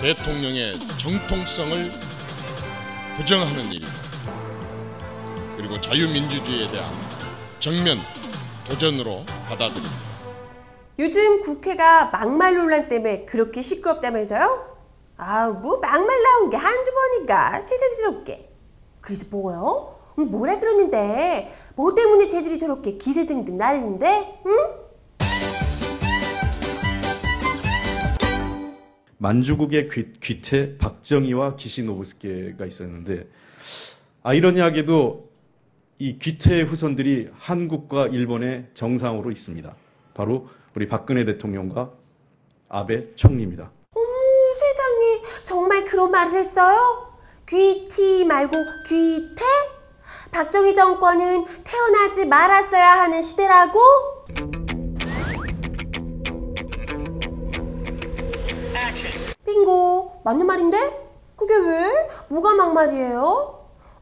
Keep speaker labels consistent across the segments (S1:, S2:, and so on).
S1: 대통령의 정통성을 부정하는 일입니다. 그리고 자유민주주의에 대한 정면 도전으로 받아들입니다.
S2: 요즘 국회가 막말 논란 때문에 그렇게 시끄럽다면서요? 아우 뭐 막말 나온 게 한두 번인가 새삼스럽게 그래서 뭐요? 음, 뭐라 그러는데 뭐 때문에 쟤들이 저렇게 기세등등 난린데? 응?
S3: 만주국의 귀, 귀태 박정희와 기시노부스케가 있었는데 아이러니하게도 이 귀태의 후손들이 한국과 일본의 정상으로 있습니다. 바로 우리 박근혜 대통령과 아베 총리입니다.
S2: 어머 세상에 정말 그런 말을 했어요? 귀티 말고 귀태? 박정희 정권은 태어나지 말았어야 하는 시대라고? 빙고 맞는 말인데? 그게 왜? 뭐가 막말이에요?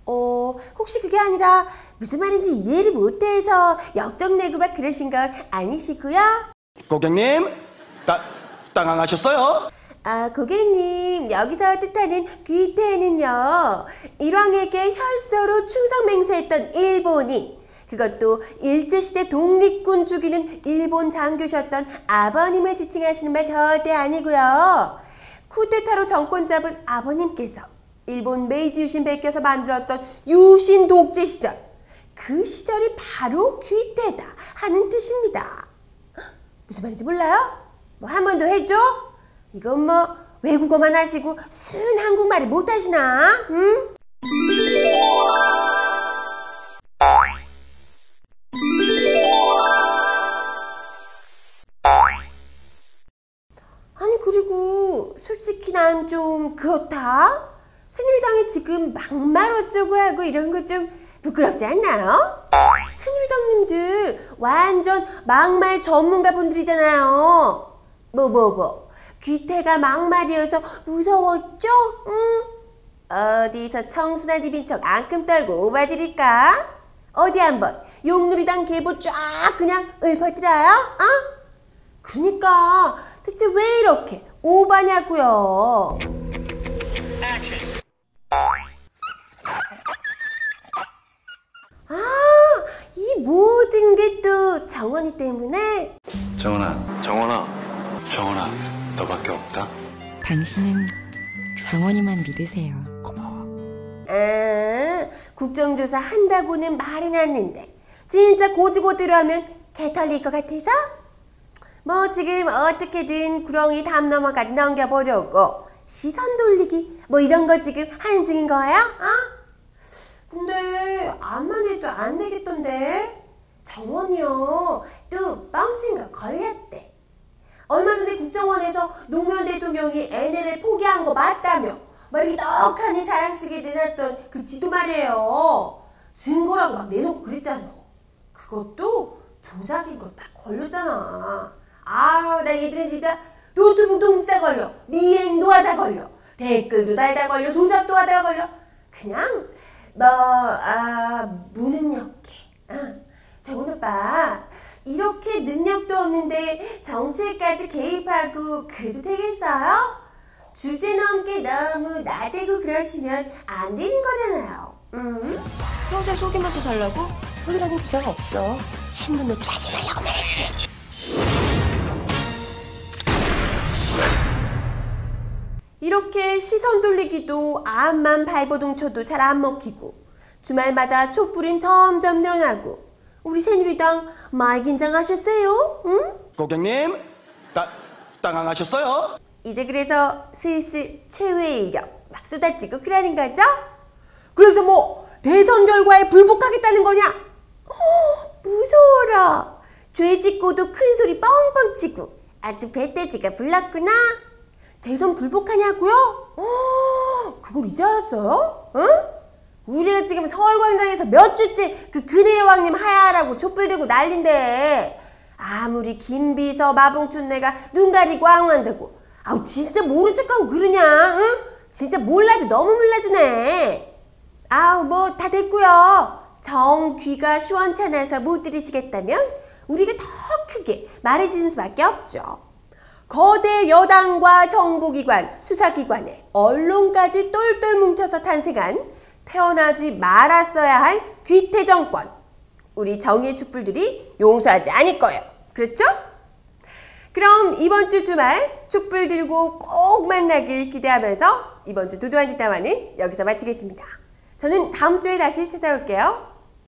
S2: 어 혹시 그게 아니라 무슨 말인지 이해를 못해서 역정내고 막 그러신 건 아니시고요?
S4: 고객님, 따, 당황하셨어요?
S2: 아, 고객님, 여기서 뜻하는 귀태는요, 일왕에게 혈서로 충성 맹세했던 일본인, 그것도 일제시대 독립군 죽이는 일본 장교셨던 아버님을 지칭하시는 말 절대 아니고요. 쿠데타로 정권 잡은 아버님께서 일본 메이지 유신 베껴서 만들었던 유신 독재 시절, 그 시절이 바로 귀태다 하는 뜻입니다. 무슨 말인지 몰라요? 뭐 한 번 더 해줘? 이건 뭐 외국어만 하시고 순 한국말을 못 하시나? 응? 솔직히 난 좀 그렇다. 새누리당이 지금 막말 어쩌고 하고 이런 거 좀 부끄럽지 않나요? 새누리당님들 완전 막말 전문가 분들이잖아요. 뭐 뭐 뭐. 귀태가 막말이어서 무서웠죠? 응? 어디서 청순한 집인 척 앙큼 떨고 오바지릴까? 어디 한번 용누리당 계보 쫙 그냥 읊어드려요? 어? 그러니까 대체 왜 이렇게 오바냐고요? 아, 이 모든 게 또 정원이 때문에
S5: 정원아,
S6: 정원아,
S5: 정원아, 너밖에 없다.
S7: 당신은 정원이만 믿으세요.
S2: 아, 국정조사 한다고는 말은 했는데 진짜 고지고대로 하면 개 털릴 것 같아서? 뭐 지금 어떻게든 구렁이 담 넘어까지 넘겨보려고 시선 돌리기? 뭐 이런 거 지금 하는 중인 거예요? 어? 근데 암만 해도 안 되겠던데? 정원이요. 또 뻥친 거 걸렸대. 얼마 전에 국정원에서 노무현 대통령이 NLL 포기한 거 맞다며 막 이렇게 떡하니 자랑스럽게 내놨던 그 지도 말이에요. 증거라고 막 내놓고 그랬잖아. 그것도 조작인 거 딱 걸렸잖아 아우 나 얘들은 진짜 노트북도 훔치다 걸려. 미행도 하다 걸려. 댓글도 달다 걸려. 조작도 하다 걸려. 그냥 뭐 아 무능력해. 아, 정훈 오빠 이렇게 능력도 없는데 정치까지 개입하고 그래도 되겠어요? 주제 넘게 너무 나대고 그러시면 안 되는 거잖아요. 음?
S8: 평소에 속이면서 살라고?
S2: 소리라는 부자가 없어. 신문 노출하지 말라고 말했지 이렇게 시선 돌리기도 암만 발버둥 쳐도 잘 안 먹히고 주말마다 촛불은 점점 늘어나고 우리 새누리당 많이 긴장하셨어요? 응?
S4: 고객님, 따, 당황하셨어요?
S2: 이제 그래서 슬슬 최후의 일격 막 쏟아지고 그러는 거죠? 그래서 뭐 대선 결과에 불복하겠다는 거냐? 어, 무서워라. 죄 짓고도 큰 소리 뻥뻥 치고 아주 배돼지가 불났구나. 대선 불복하냐고요? 어, 그걸 이제 알았어요? 응? 우리가 지금 서울광장에서 몇 주째 그 근혜 여왕님 하야라고 촛불 들고 난린데 아무리 김비서 마봉춘 내가 눈 가리고 아웅한다고 아우 진짜 모른 척하고 그러냐 응? 진짜 몰라도 너무 몰라주네 아우 뭐 다 됐고요 정 귀가 시원찮아서 못 들으시겠다면 우리가 더 크게 말해주는 수밖에 없죠 거대 여당과 정보기관, 수사기관에 언론까지 똘똘 뭉쳐서 탄생한 태어나지 말았어야 할 귀태 정권. 우리 정의의 촛불들이 용서하지 않을 거예요. 그렇죠? 그럼 이번 주 주말 촛불 들고 꼭 만나길 기대하면서 이번 주 두두한 뒷담화는 여기서 마치겠습니다. 저는 다음 주에 다시 찾아올게요.